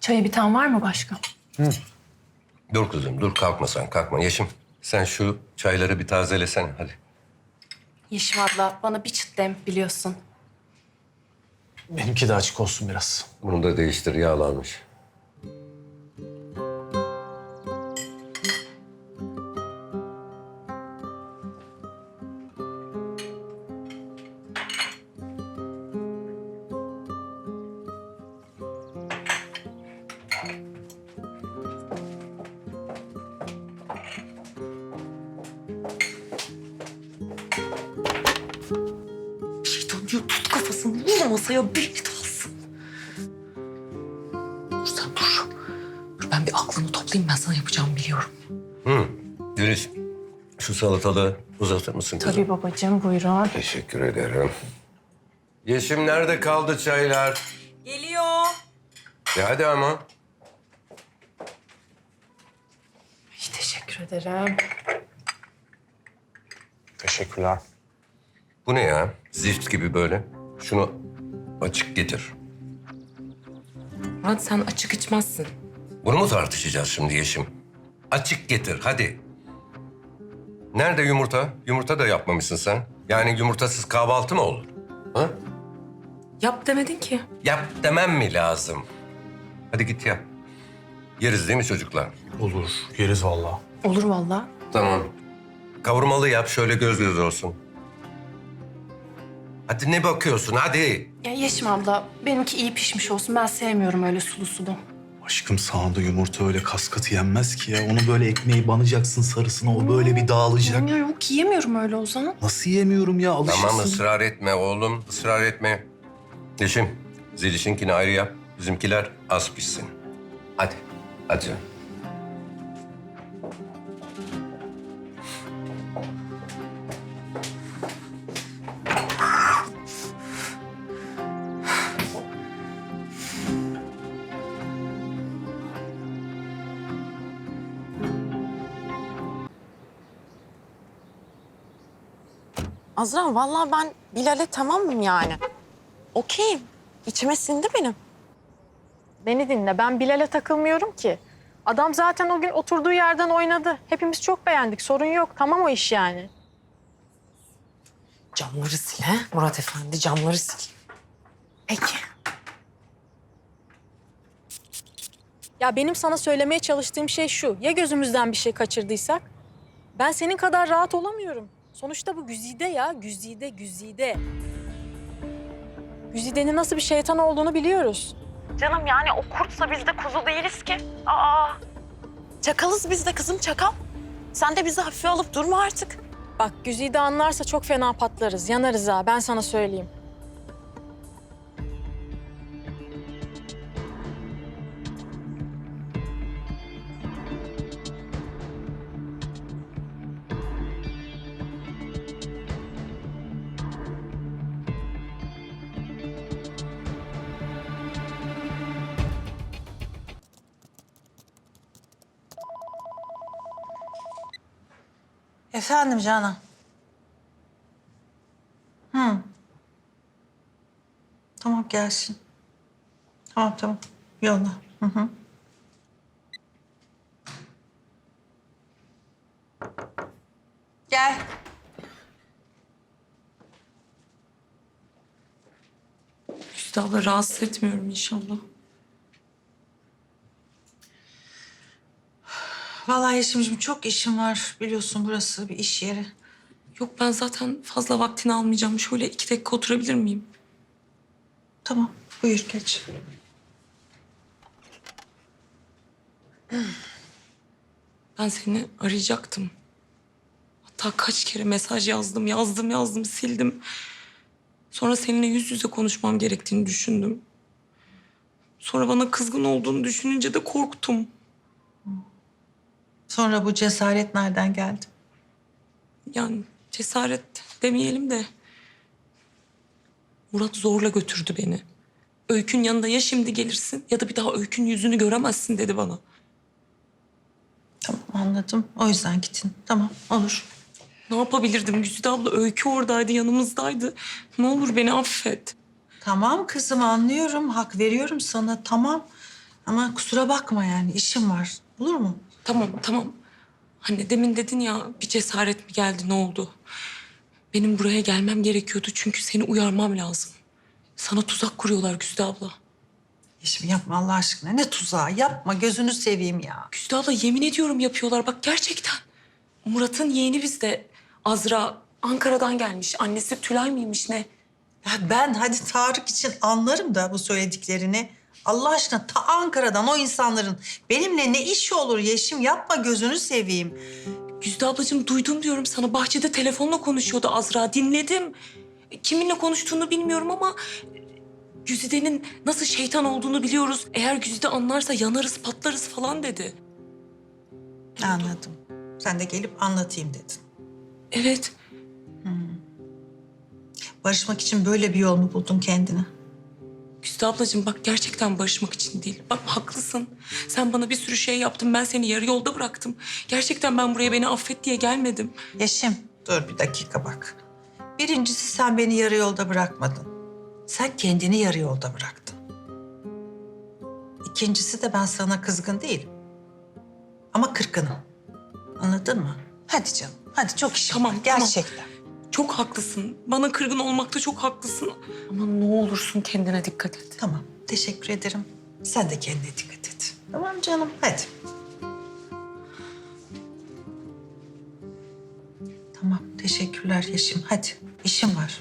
Çaya biten var mı başka? Dur kızım dur kalkma sen kalkma. Yeşim sen şu çayları bir tazelesen hadi. Yeşim abla bana bir çıt dem biliyorsun. Benimki de açık olsun biraz. Bunu da değiştir yağlanmış. Masaya bir alsın. Dur sen dur. Dur ben bir aklımı toplayayım ben sana yapacağımı biliyorum. Hı. Güliz şu salatalığı uzatır mısın kızım? Tabii babacığım buyurun. Teşekkür ederim. Yeşim nerede kaldı çaylar? Geliyor. Ya hadi ama. Ay, teşekkür ederim. Teşekkürler. Bu ne ya? Zift gibi böyle. Şunu açık getir. Murat sen açık içmezsin. Bunu mu tartışacağız şimdi Yeşim? Açık getir hadi. Nerede yumurta? Yumurta da yapmamışsın sen. Yani yumurtasız kahvaltı mı olur? Ha? Yap demedin ki. Yap demem mi lazım? Hadi git yap. Yeriz değil mi çocuklar? Olur. Yeriz vallahi. Olur vallahi. Tamam. Kavurmalı yap şöyle göz göz olsun. Hadi ne bakıyorsun hadi. Ya Yeşim abla benimki iyi pişmiş olsun. Ben sevmiyorum öyle sulu sulu. Aşkım sağında yumurta öyle kas katı yenmez ki ya. Onu böyle ekmeği banacaksın sarısına. O böyle bir dağılacak. Ya yok yiyemiyorum öyle o zaman. Nasıl yemiyorum ya? Alışırsın. Tamam ısrar etme oğlum ısrar etme. Yeşim Zeliş'inkini ayrı yap. Bizimkiler az pişsin. Hadi. Hadi canım. Azra vallahi ben Bilal'e tamamım yani. Okeyim. İçime sindi benim. Beni dinle. Ben Bilal'e takılmıyorum ki. Adam zaten o gün oturduğu yerden oynadı. Hepimiz çok beğendik. Sorun yok. Tamam o iş yani. Camları sil he Murat Efendi camları sil. Peki. Ya benim sana söylemeye çalıştığım şey şu. Ya gözümüzden bir şey kaçırdıysak? Ben senin kadar rahat olamıyorum. Sonuçta bu Güzide ya. Güzide, Güzide. Güzide'nin nasıl bir şeytan olduğunu biliyoruz. Canım yani o kurtsa biz de kuzu değiliz ki. Aa. Çakalız biz de kızım çakal. Sen de bizi hafife alıp durma artık. Bak Güzide anlarsa çok fena patlarız. Yanarız ha. Ben sana söyleyeyim. Efendim Canan. Hı. Tamam gelsin. Tamam tamam. Yolla. Hı hı. Gel. Güzide abla rahatsız etmiyorum inşallah. Vallahi Yeşim'ciğim çok işim var. Biliyorsun burası bir iş yeri. Yok ben zaten fazla vaktini almayacağım. Şöyle iki dakika oturabilir miyim? Tamam buyur geç. Ben seni arayacaktım. Hatta kaç kere mesaj yazdım, yazdım, yazdım, sildim. Sonra seninle yüz yüze konuşmam gerektiğini düşündüm. Sonra bana kızgın olduğunu düşününce de korktum. Sonra bu cesaret nereden geldi? Yani cesaret demeyelim de... Murat zorla götürdü beni. Öykün yanında ya şimdi gelirsin ya da bir daha Öykün yüzünü göremezsin dedi bana. Tamam anladım. O yüzden gittin. Tamam olur. Ne yapabilirdim Güzide abla? Öykü oradaydı, yanımızdaydı. Ne olur beni affet. Tamam kızım anlıyorum. Hak veriyorum sana. Tamam. Ama kusura bakma yani işim var. Olur mu? Tamam tamam. Hani demin dedin ya bir cesaret mi geldi ne oldu? Benim buraya gelmem gerekiyordu çünkü seni uyarmam lazım. Sana tuzak kuruyorlar Güzde abla. Yeşim yapma Allah aşkına. Ne tuzağı yapma gözünü seveyim ya. Güzde abla yemin ediyorum yapıyorlar bak gerçekten. Murat'ın yeğeni bizde. Azra Ankara'dan gelmiş. Annesi Tülay mıymış ne? Ya ben hadi Tarık için anlarım da bu söylediklerini. Allah aşkına ta Ankara'dan o insanların benimle ne işi olur Yeşim yapma gözünü seveyim. Güzde ablacığım duydum diyorum sana. Bahçede telefonla konuşuyordu Azra. Dinledim. Kiminle konuştuğunu bilmiyorum ama... Güzide'nin nasıl şeytan olduğunu biliyoruz. Eğer Güzide anlarsa yanarız, patlarız falan dedi. Anladım. Sen de gelip anlatayım dedin. Evet. Barışmak için böyle bir yol mu buldun kendine? Güzide ablacığım bak gerçekten barışmak için değil. Bak haklısın. Sen bana bir sürü şey yaptın. Ben seni yarı yolda bıraktım. Gerçekten ben buraya beni affet diye gelmedim. Yeşim dur bir dakika bak. Birincisi sen beni yarı yolda bırakmadın. Sen kendini yarı yolda bıraktın. İkincisi de ben sana kızgın değilim. Ama kırgınım. Anladın mı? Hadi canım. Hadi çok işim Tamam, var. tamam. Gerçekten. Çok haklısın. Bana kırgın olmakta çok haklısın. Ama ne olursun kendine dikkat et. Tamam. Teşekkür ederim. Sen de kendine dikkat et. Tamam canım. Hadi. Tamam. Teşekkürler Yeşim. Hadi. İşim var.